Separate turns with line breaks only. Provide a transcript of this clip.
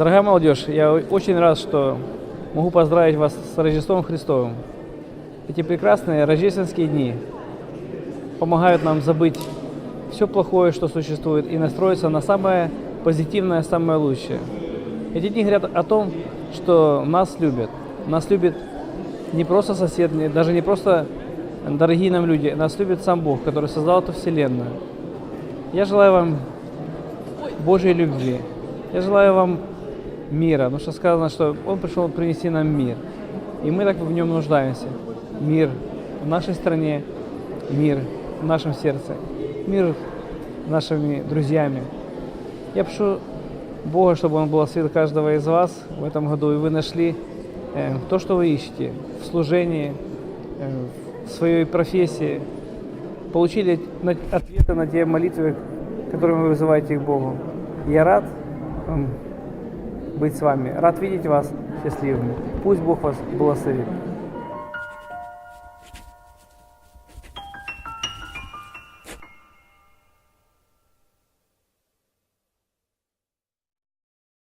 Дорогая молодежь, я очень рад, что могу поздравить вас с Рождеством Христовым. Эти прекрасные рождественские дни помогают нам забыть все плохое, что существует, и настроиться на самое позитивное, самое лучшее. Эти дни говорят о том, что нас любят. Нас любит не просто сосед, не- даже не просто дорогие нам люди, нас любит сам Бог, который создал эту вселенную. Я желаю вам Божьей любви. Я желаю вам мира, потому что сказано, что Он пришел принести нам мир. И мы так в нем нуждаемся. Мир в нашей стране, мир в нашем сердце, мир нашими друзьями. Я прошу Бога, чтобы Он благословил каждого из вас в этом году, и вы нашли э, то, что вы ищете в служении, э, в своей профессии, получили на- ответы на те молитвы, которыми вы вызываете к Богу. Я рад м, быть с вами, рад видеть вас счастливыми. Пусть Бог вас благословит.